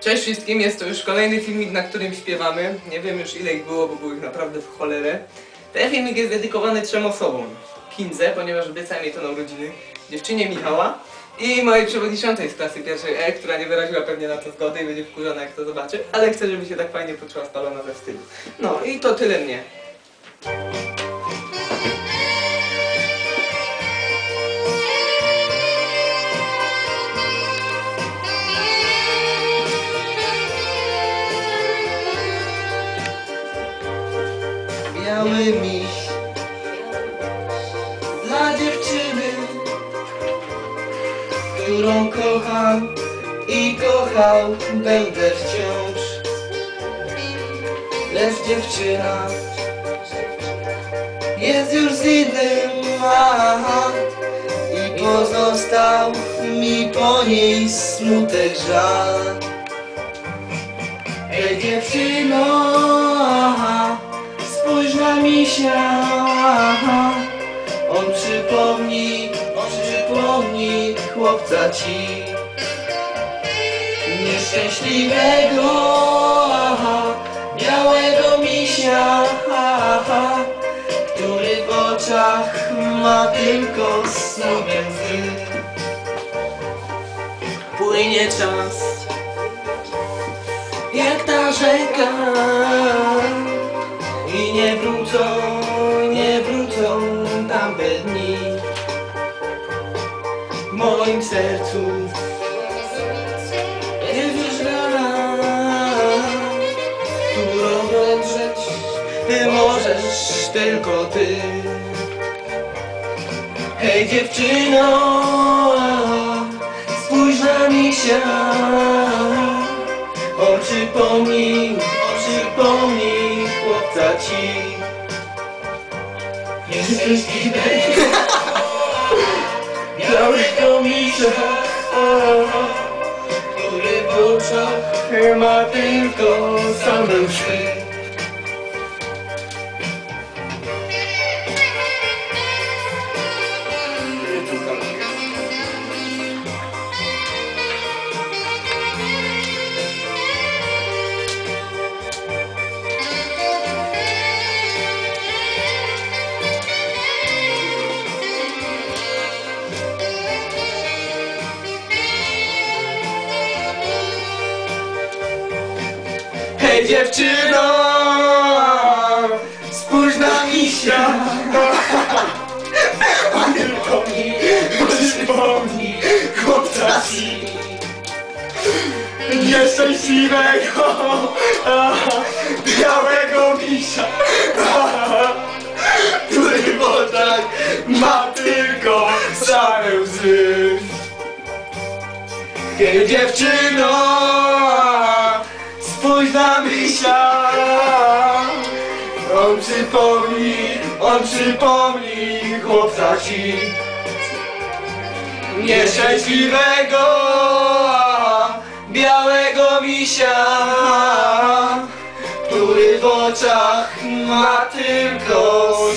Cześć wszystkim, jest to już kolejny filmik, na którym śpiewamy. Nie wiem już ile ich było, bo było ich naprawdę w cholerę. Ten filmik jest dedykowany trzem osobom. Kindze, ponieważ obiecałem jej to na urodziny, dziewczynie Michała i mojej przewodniczącej z klasy pierwszej E, która nie wyraziła pewnie na to zgody i będzie wkurzona jak to zobaczy, ale chcę, żeby się tak fajnie poczuła spalona ze wstydu. No i to tyle mnie. Biały miś dla dziewczyny, którą kocham i kochał będę wciąż. Lecz dziewczyna jest już z innym, aha, i pozostał mi po niej smutek żal. Ej dziewczyno, misia, aha, on przypomni, on przypomni chłopca ci. Nieszczęśliwego, białego misia, który w oczach ma tylko smutek łzy. Płynie czas jak ta rzeka i nie wrócą, nie wrócą tamte dni. W moim sercu jest już rana, którą wydrzeć ty możesz tylko ty. Hej dziewczyno, spójrz na misia, on przypomni, on przypomni chłopca ci. Nieszczęśliwego, białego misia, który w oczach ma tylko same łzy. Hej dziewczyno, spójrz na misia. Przypomnij chłopca ci nieszczęśliwego, białego misia, który w oczach ma tylko same łzy. Hej dziewczyno, na On przypomni, on przypomni chłopca ci. Nieszczęśliwego, białego misia Który w oczach ma tylko